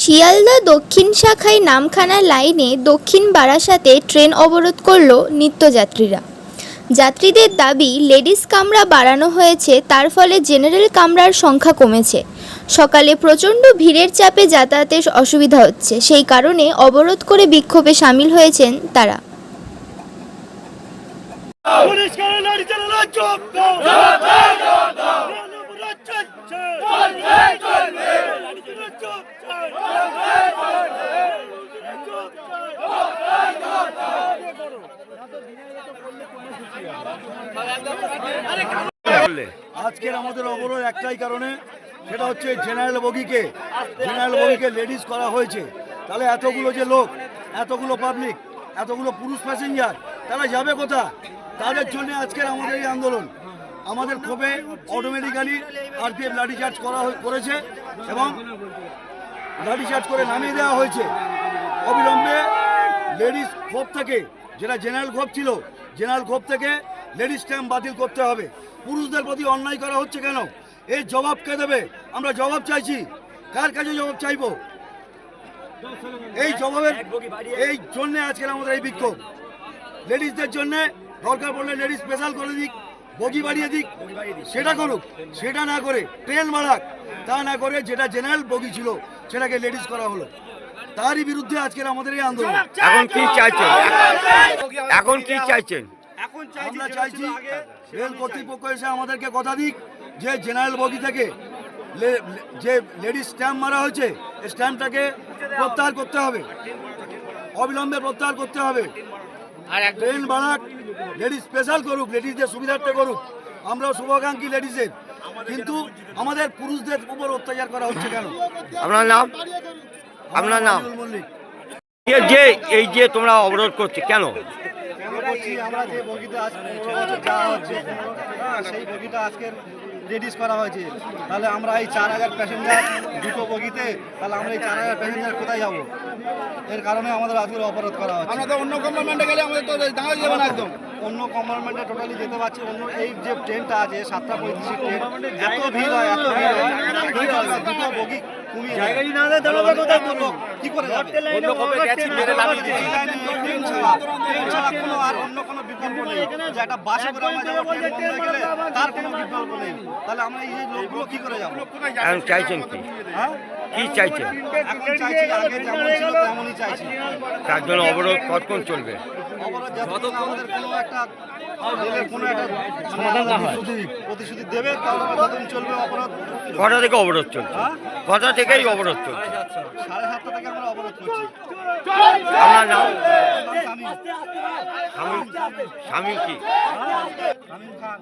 শিয়ালদা দক্ষিণ শাখায় নামখানা লাইনে দক্ষিণ বারাসাতে ট্রেন অবরোধ করল নিত্যযাত্রীরা। যাত্রীদের দাবি, লেডিস কামরা বাড়ানো হয়েছে, তার ফলে জেনারেল কামরার সংখ্যা কমেছে। সকালে প্রচণ্ড ভিড়ের চাপে যাতায়াতের অসুবিধা হচ্ছে, সেই কারণে অবরোধ করে বিক্ষোভে সামিল হয়েছেন তারা। পুলিশ করে লড়ি চালানো চুপ দাও চলবে চলবে চলবে চলবে চুপ আজকের আমাদের অবরোধ একটাই কারণে, সেটা হচ্ছে জেনারেল বগিকে জেনারেল বগিকে লেডিস করা হয়েছে। তাহলে এতগুলো যে লোক, এতগুলো পাবলিক এতগুলো পুরুষ প্যাসেঞ্জার তারা যাবে কোথা তাদের জন্য আজকের আমাদের এই আন্দোলন। আমাদের ক্ষোভে অটোমেটিক্যালি আরপিএফ লাঠিচার্জ করা করেছে এবং লাঠিচার্জ করে নামিয়ে দেওয়া হয়েছে। অবিলম্বে লেডিস ক্ষোভ থেকে, যেটা জেনারেল ক্ষোভ ছিল, জেনারেল ক্ষোভ থেকে লেডিস ক্যাম্প বাতিল করতে হবে। পুরুষদের প্রতি অন্যায় করা হচ্ছে কেন? এই জবাব কে দেবে? আমরা জবাব চাইছি। কার কাছে জবাব চাইব? এই জবাবের, এই জন্য আজকের আমাদের এই বিক্ষোভ। লেডিসদের জন্যে দরকার পড়লে লেডিস স্পেশাল করে দিক। বগি বাড়িয়ে দিক সেটা করুক সেটা না করে ট্রেন বাড়াক তা না করে যেটা জেনারেল বগি ছিল সেটাকে লেডিস করা হলো তারই বিরুদ্ধে আজকের আমাদের এই আন্দোলন এখন কি চাইছেন এখন কি চাইছেন আমরা চাইছি রেল কর্তৃপক্ষ এসে আমাদেরকে কথা দিক যে জেনারেল বগি থেকে যে লেডিস স্ট্যাম্প মারা হয়েছে স্ট্যাম্পটাকে প্রত্যাহার করতে হবে অবিলম্বে প্রত্যাহার করতে হবে ট্রেন বাড়াক লেডিস স্পেশাল করুক লেডিসদের সুবিধার্থে করুক আমরাও শুভাকাঙ্ক্ষী লেডিসের কিন্তু আমাদের পুরুষদের উপর অত্যাচার করা হচ্ছে কেন? আপনার নাম? আপনার নাম? যে এই যে তোমরা অবরোধ করছে কেন? আমরা যে বগিতে আজ হচ্ছে হ্যাঁ সেই বগিটা আজকের রেডিস করা হয়েছে। তাহলে আমরা এই চার হাজার প্যাসেঞ্জার দুটো বগিতে তাহলে আমরা এই চার হাজার প্যাসেঞ্জার কোথায় যাব? এর কারণে আমাদের আজকের অবরোধ করা হচ্ছে। আমরা তো অন্য কম্পার্টমেন্টে গেলে আমাদের তো দাঁড়িয়ে যাবে না একদম। অন্য কম্পার্টমেন্টে টোটালি যেতে পারছি অন্য এই যে ট্রেনটা আছে সাতটা পঁয়ত্রিশ ট্রেন এত ভিড় হয় এত ভিড় হয়। দুটো বগি কমিয়ে জায়গায় না দেয় কোথায় লোক কি করে অন্য কবে গেছি। মেরে নামিয়ে দিয়েছি ছাড়া ট্রেন ছাড়া কোনো আর অন্য কোনো বিকল্প নেই। যে একটা বাসে করে আমরা যাব ট্রেন বন্ধ হয়ে গেলে তার কোনো বিকল্প নেই। তাহলে আমরা এই লোকগুলো কি করে যাব? এখন চাইছেন কি? হ্যাঁ? কি চাইছেন? এখন চাইছি আগে যেমন ছিল তেমনই চাইছি। তার জন্য অবরোধ কতক্ষণ চলবে? অবরোধ যতক্ষণ আমাদের কোনো একটা কোনো একটা সমাধান না হয়। প্রতিশ্রুতি দেবে তাহলে চলবে অবরোধ। কটা থেকে অবরোধ চলছে? হ্যাঁ? কটা থেকেই অবরোধ চলছে? সাড়ে সাতটা থেকে আমরা অবরোধ করছি। আপনার নাম স্বামী স্বামী কি? খান।